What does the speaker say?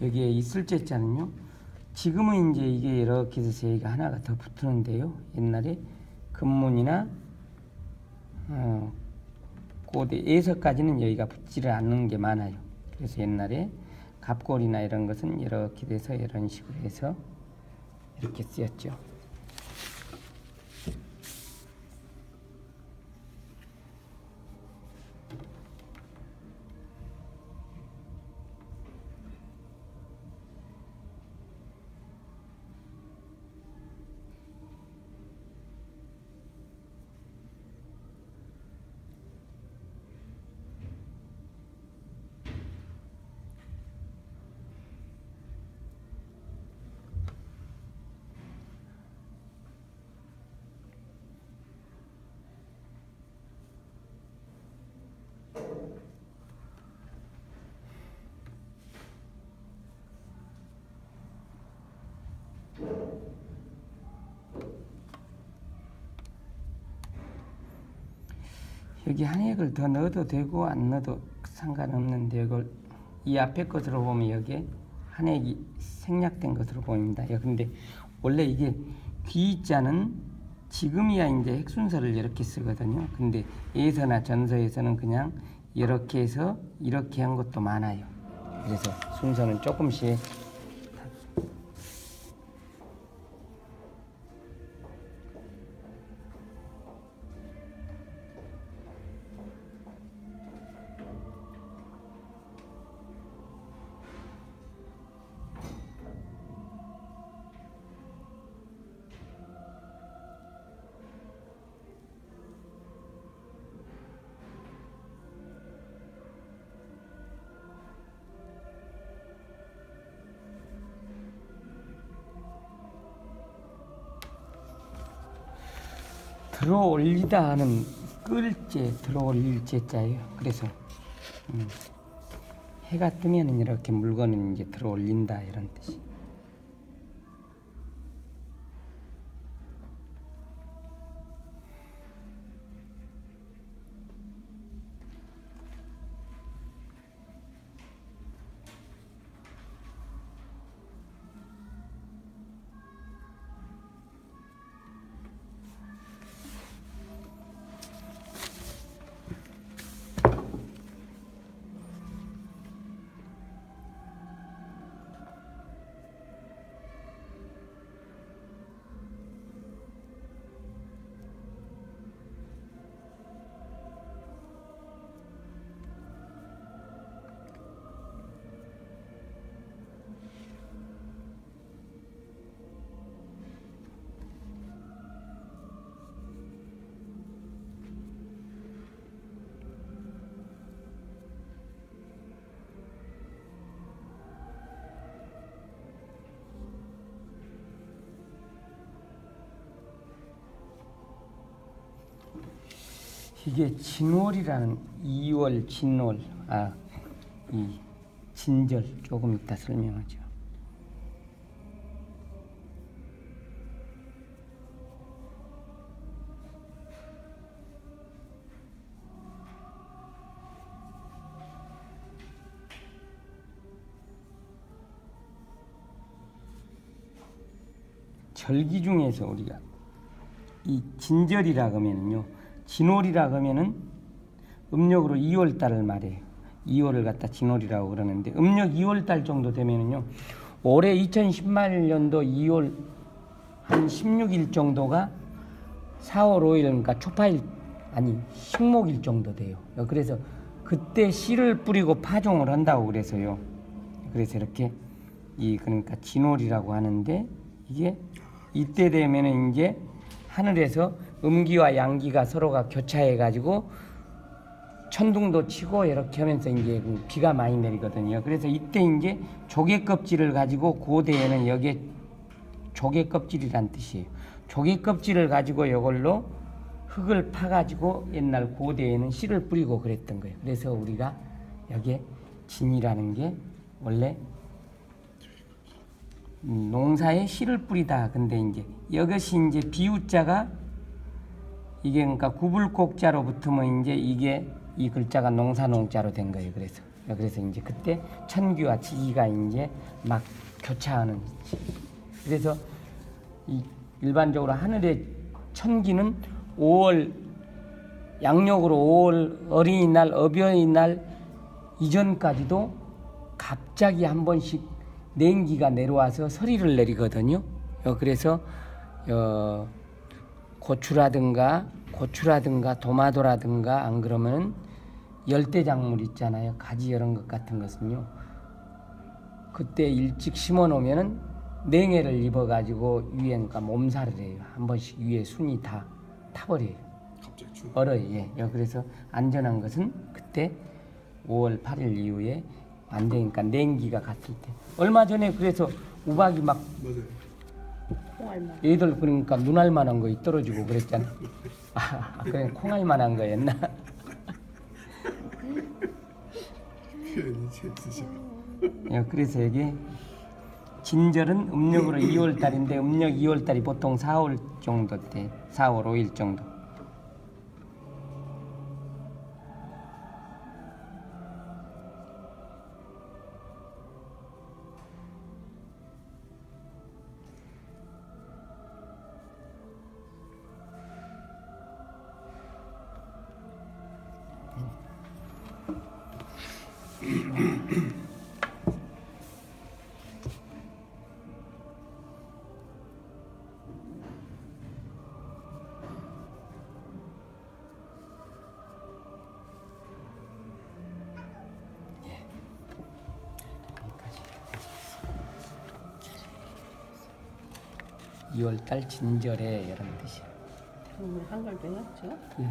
여기에 있을 제자는요. 지금은 이제 이게 이렇게 해서 여기가 하나가 더 붙는데요. 옛날에 금문이나 어, 고대에서까지는 여기가 붙지를 않는 게 많아요. 그래서 옛날에 갑골이나 이런 것은 이렇게 돼서 이런 식으로 해서 이렇게 쓰였죠. 여기 한 획을 더 넣어도 되고 안 넣어도 상관없는데 이걸 이 앞에 것으로 보면 여기에 한 획이 생략된 것으로 보입니다. 예, 근데 원래 이게 귀자는 지금이야 이제 핵순서를 이렇게 쓰거든요. 근데 예서나 전서에서는 그냥 이렇게 해서 이렇게 한 것도 많아요. 그래서 순서는 조금씩 들어 올리다 하는 끌제 들어 올릴 제자예요. 그래서 음, 해가 뜨면 이렇게 물건은 이제 들어 올린다 이런 뜻이. 이게 진월이라는 2월 진월 아 이 진절 조금 이따 설명하죠. 절기 중에서 우리가 이 진절이라 그러면은요 진월이라 그러면은 음력으로 2월 달을 말해요 2월을 갖다 진월이라고 그러는데 음력 2월 달 정도 되면은요 올해 2018년도 2월 한 16일 정도가 4월 5일 그러니까 초파일 아니 식목일 정도 돼요. 그래서 그때 씨를 뿌리고 파종을 한다고 그래서요. 그래서 이렇게 이 그러니까 진월이라고 하는데 이게 이때 되면은 이제 하늘에서 음기와 양기가 서로가 교차해 가지고 천둥도 치고 이렇게 하면서 이제 그 비가 많이 내리거든요. 그래서 이때 이제 조개 껍질을 가지고 고대에는 여기에 조개 껍질이란 뜻이에요. 조개 껍질을 가지고 이걸로 흙을 파 가지고 옛날 고대에는 씨를 뿌리고 그랬던 거예요. 그래서 우리가 여기에 진이라는 게 원래 음, 농사에 씨를 뿌리다. 근데 이제 이것이 이제 비우자가 이게 그러니까 구불곡자로 붙으면 이제 이게 이 글자가 농사농자로 된 거예요. 그래서 그래서 이제 그때 천기와 지기가 이제 막 교차하는. 그래서 이 일반적으로 하늘의 천기는 5월 양력으로 5월 어린이날 어버이날 이전까지도 갑자기 한 번씩 냉기가 내려와서 서리를 내리거든요. 어, 그래서 어, 고추라든가 고추라든가 도마도라든가 안 그러면 열대작물 있잖아요. 가지 이런 것 같은 것은요. 그때 일찍 심어 놓으면은 냉해를 입어 가지고 위에 그러니까 몸살을 해요. 한 번씩 위에 순이 다 타버려요. 갑자기 추. 얼어요. 예. 예, 그래서 안전한 것은 그때 5월 8일 이후에 안 되니까 냉기가 갔을 때. 얼마 전에 그래서 우박이 막 맞아요. 콩알만. 애들 그러니까 눈알 만한 거 떨어지고 그랬잖아. 아, 그래 콩알 만한 거였나? 표현이 재밌으시네. 예, 그래서 이게 진절은 음력으로 2월 달인데 음력 2월 달이 보통 4월 정도 때, 4월 5일 정도. 2월 달 진절에 이런 뜻이야. 오늘 한글도 제가? 예.